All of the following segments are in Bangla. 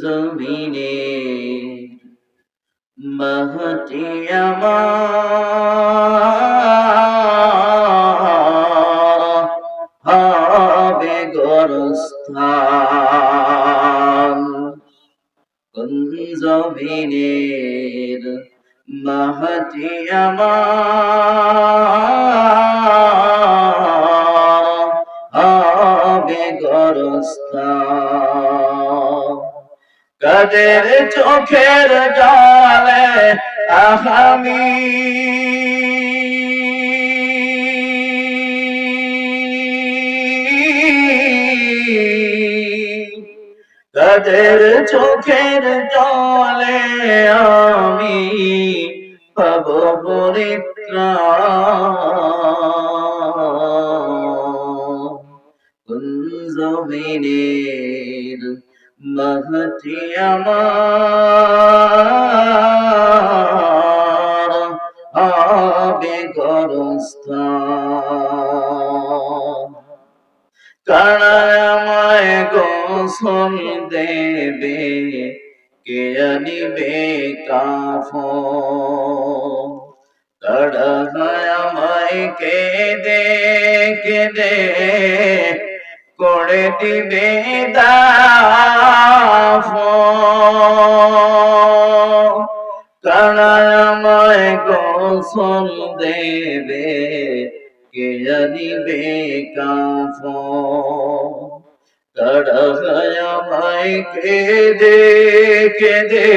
জমিনে? মাহতি হবে গরস্থান। কোন জমিনের? মাহতি আমার হবে গরস্থান। কাদের চোখের জলে আহামি কাদের চোখের জলে আমি পাব পরিত্রাণ জমিনের মাহতি আমার হবে গরস্থান কারায় আমায় গোসল দেবে, কে আনিবে কাফন? কারায় আমায় কেঁদে কেঁদে করে দিবে দাফন আমায় গোসল দেবে, কে আনিবে কাফন কারায় আমায় কেঁদে কেঁদে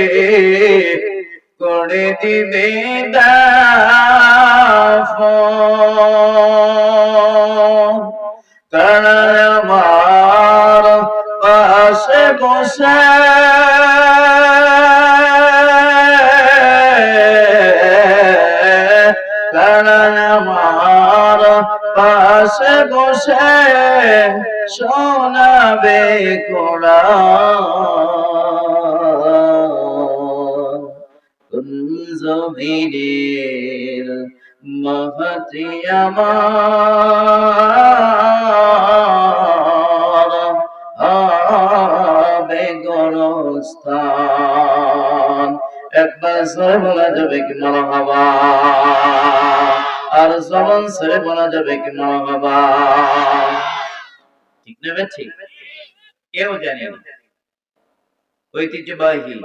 করে দিবে দাফন। কারায় আমার পাশে বসে কারায় আমার পাশে বসে শোনাবে কোন জমিনের মহতি আমার হবে গরস্থান। একবার সরে বলা যাবে কি মারা হবা? আর জবান সরে বলা যাবে কি মারা হবা? ঠিক নেবে ঠিক কেউ জানে ঐতিহ্যবাহী।